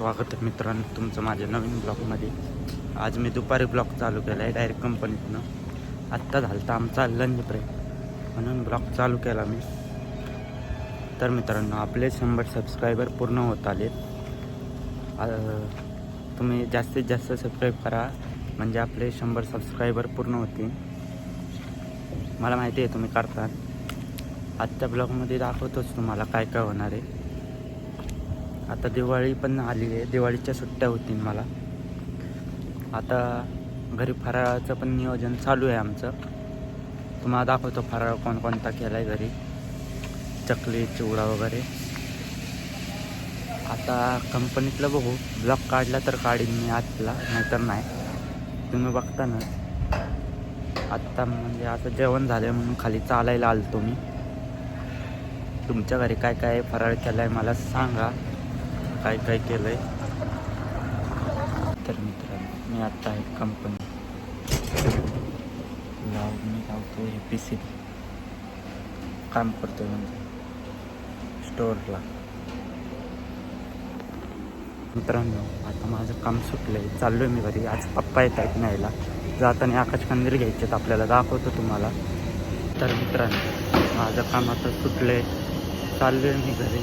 स्वागत आहे मित्रांनो तुमचं माझ्या नवीन ब्लॉगमध्ये. आज मी दुपारी ब्लॉग चालू केला आहे डायरेक्ट कंपनीतनं आत्ता झालं तर आमचा लंच ब्रेक म्हणून ब्लॉग चालू केला मी. तर मित्रांनो आपले शंभर सबस्क्रायबर पूर्ण होत आले तुम्ही जास्तीत जास्त सबस्क्राईब करा. म्हणजे आपले शंभर सबस्क्रायबर पूर्ण होतील. मला माहिती आहे तुम्ही करतात आजच्या ब्लॉगमध्ये दाखवतोच तुम्हाला काय काय होणार आहे. आता दिवाळी पण आली आहे. दिवाळीच्या सुट्ट्या होतील मला. आता घरी फराळाचं पण नियोजन चालू आहे आमचं. तुम्हाला दाखवतो फराळ कोणकोणता केला आहे घरी. चकली चिवडा वगैरे. आता कंपनीतलं बघू. ब्लॉक काढला तर काढीन मी आजला नाहीतर नाही. तुम्ही बघता ना. आत्ता म्हणजे आता जेवण झालं म्हणून खाली चालायला आलो मी. तुमच्या घरी काय काय फराळ केला आहे मला सांगा. काय काय केलं आहे तर मित्रांनो मी आत्ता आहे कंपनी लाव मी लावतो हे पी सी काम करतो म्हणजे. स्टोअरला मित्रांनो आता माझं काम सुटलं आहे चाललो आहे मी घरी. आज पप्पा येत आहेत न्यायला. जाताना आकाश कंदील घ्यायचे आहेत. आपल्याला दाखवतो तुम्हाला. तर मित्रांनो माझं काम आता सुटलं आहे चाललो आहे मी घरी.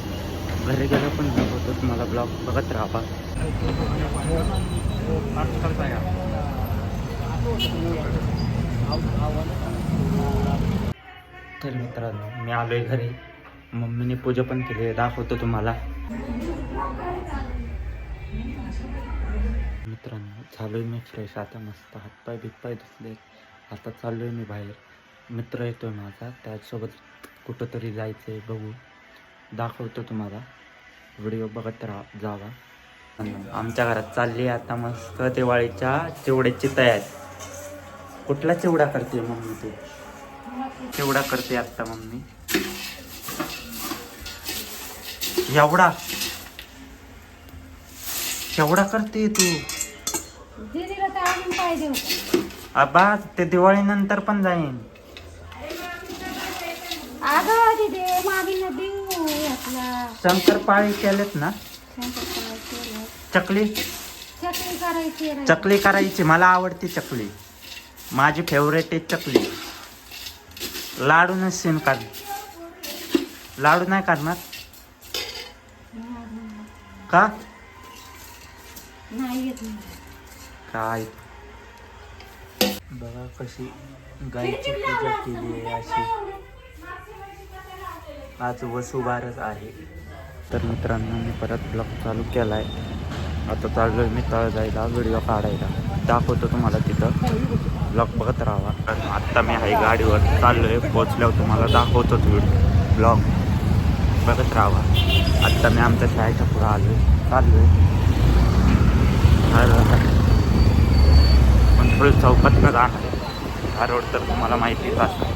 घरी गेलं पण दाखवतो तुम्हाला ब्लॉग बघत राहा तर मित्रांनो मी आलोय घरी. मम्मीने पूजा पण केली आहे दाखवतो तुम्हाला. मित्रांनो चालू मी फ्रेश आता मस्त हातपाय बितपाय दिसले आता चालू मी बाहेर. मित्र येतोय माझा त्याचसोबत कुठंतरी जायचं आहे बघू. दाखवतो तुम्हाला. व्हिडिओ बघत राहा जावा. आमच्या घरात चालली आता मस्त दिवाळीच्या चिवड्याची तयारी. कुठला चिवडा करते मम्मी तू? चिवडा करते आत्ता मम्मी. एवढा? केवढा करते तू? आबा ते दिवाळीनंतर पण जाईन. अगं दीदी मामीला देऊ यातला शंकरपाळी केलेत ना? चकली? चटणी करायची रे. चकली करायची मला आवडती चकली. माझी फेवरेट आहे चकली. लाडू नसेन काढ. लाडू नाही काढणार? का? नाही येत नाही. काय? बघा कशी गायची पूजा केली आहे अशी. आज वसुबारच आहे. तर मित्रांनो मी परत ब्लॉग चालू केला आहे आता चाललो मी तळ जायला व्हिडिओ काढायला. दाखवतो तुम्हाला तिथं. ब्लॉग बघत राहा. कारण आत्ता मी आहे गाडीवर. चाललो आहे पोचल्यावर तुम्हाला दाखवतोच व्हिडिओ ब्लॉग बघत राहा. आत्ता मी आमच्या शाळेच्या पुढं आलो आहे चाललोय पण फुल चौकात न जाणार आहे. हा रोड तर तुम्हाला माहितीच असतं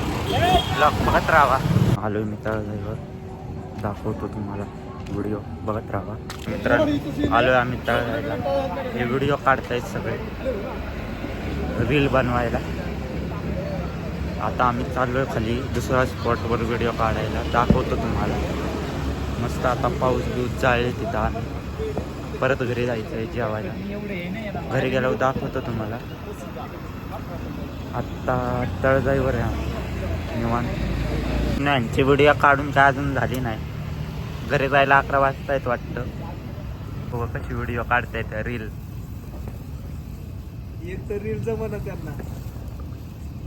ब्लॉग बघत राहा. आलोय मी तळ जायवर दाखवतो तुम्हाला व्हिडिओ बघत राहा. मित्रांनो आलोय आम्ही तळ जायला हे व्हिडिओ काढतायत सगळे. रील बनवायला. आता आम्ही चाललोय खाली दुसऱ्या स्पॉटवर व्हिडिओ काढायला. दाखवतो तुम्हाला. मस्त आता पाऊस बिऊस जाईल तिथं आम्ही. परत घरी जायचं आहे जेवायला. घरी गेल्यावर दाखवतो तुम्हाला. आत्ता तळजाईवर आहे आम्ही. निवांत. नाही व्हिडिओ काढून काय अजून झाली नाही. घरी जायला अकरा वाजता येत वाटतं. हो कशी व्हिडिओ काढतायत रील एक तर रील जमना त्यांना.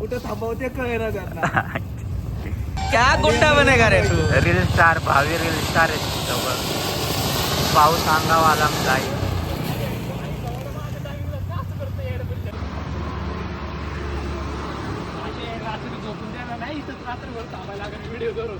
कुठं थांबवते कळेना त्यांना. क्या गुंडा बनेगा रे तू? रील स्टार भावी रील स्टार आहेत सोबत पाऊस अंगावा आला इथं रात्रभर थांबायला लागेल व्हिडिओ करून